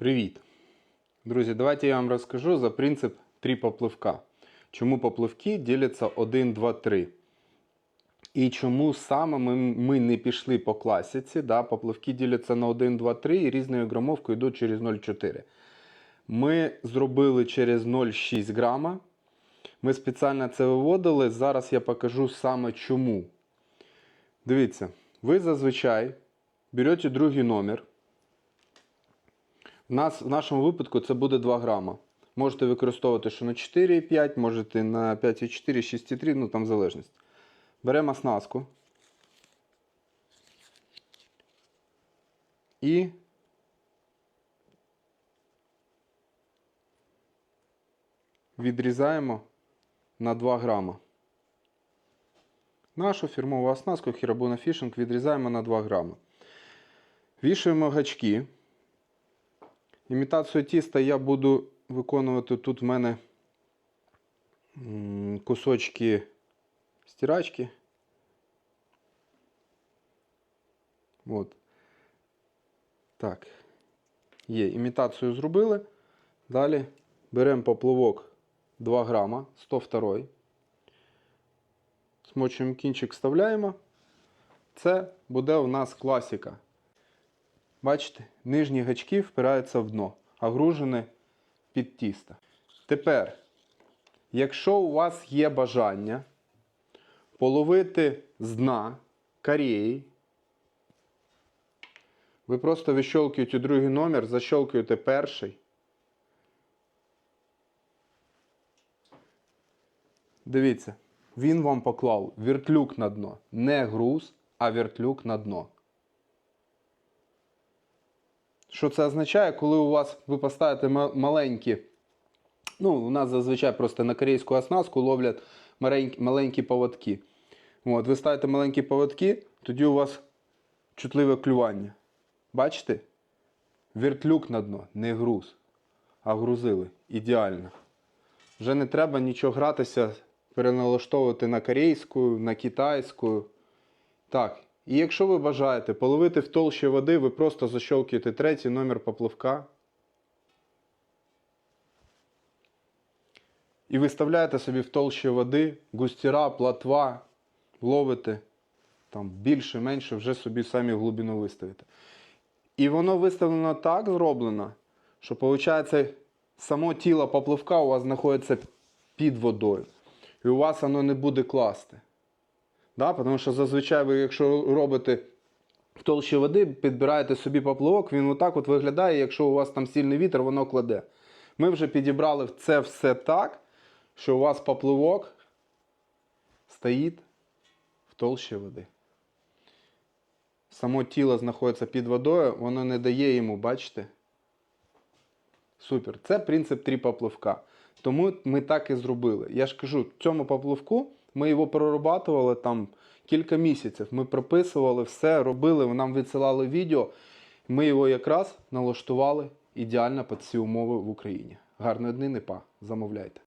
Привіт! Друзі, давайте я вам розкажу за принцип три попливка. Чому попливки діляться 1, 2, 3. І чому саме ми, ми не пішли по класиці. Да? Попливки діляться на 1, 2, 3 і різною грамовкою йдуть через 0,4. Ми зробили через 0,6 грама. Ми спеціально це виводили. Зараз я покажу саме чому. Дивіться, ви зазвичай берете другий номер. Нас в нашому випадку це буде 2 грама. Можете використовувати, що на 4,5, можете на 5,4, 6,3, ну там залежність. Беремо оснастку. І відрізаємо на 2 грама. Нашу фірмову оснастку Хірабуна Фішинг відрізаємо на 2 грама. Вішаємо гачки. Імітацію тіста я буду виконувати тут в мене кусочки стирачки. От. Так. Є. Імітацію зробили. Далі беремо поплавок 2 грама, 102. Смочуємо кінчик, вставляємо. Це буде у нас класика. Бачите, нижні гачки впираються в дно, а гружене під тісто. Тепер, якщо у вас є бажання половити з дна карєї, ви просто вищолкуєте другий номер, защолкуєте перший. Дивіться, він вам поклав вертлюк на дно. Не груз, а вертлюк на дно. Що це означає, коли у вас ви поставите маленькі, ну, у нас зазвичай просто на корейську оснастку ловлять маленькі, маленькі поводки. От, ви ставите маленькі поводки, тоді у вас чутливе клювання. Бачите? Вертлюк на дно, не груз, а грузили. Ідеально. Вже не треба нічого гратися, переналаштовувати на корейську, на китайську. Так, і якщо ви бажаєте половити в толщі води, ви просто защолкуєте третій номер попливка. І виставляєте собі в толщі води густіра, платва, ловите там більше, менше, вже собі самі глибину виставите. І воно виставлено так зроблено, що виходить, само тіло попливка у вас знаходиться під водою. І у вас воно не буде класти. Да? Тому що зазвичай ви, якщо робите в толщі води, підбираєте собі поплавок, він отак от виглядає, якщо у вас там сильний вітер, воно кладе. Ми вже підібрали це все так, що у вас поплавок стоїть в толщі води. Само тіло знаходиться під водою, воно не дає йому, бачите? Супер. Це принцип три попливка. Тому ми так і зробили. Я ж кажу, цьому попливку ми його прорабатували там кілька місяців. Ми прописували все, робили, нам відсилали відео. Ми його якраз налаштували ідеально під ці умови в Україні. Гарної дни, не па. Замовляйте.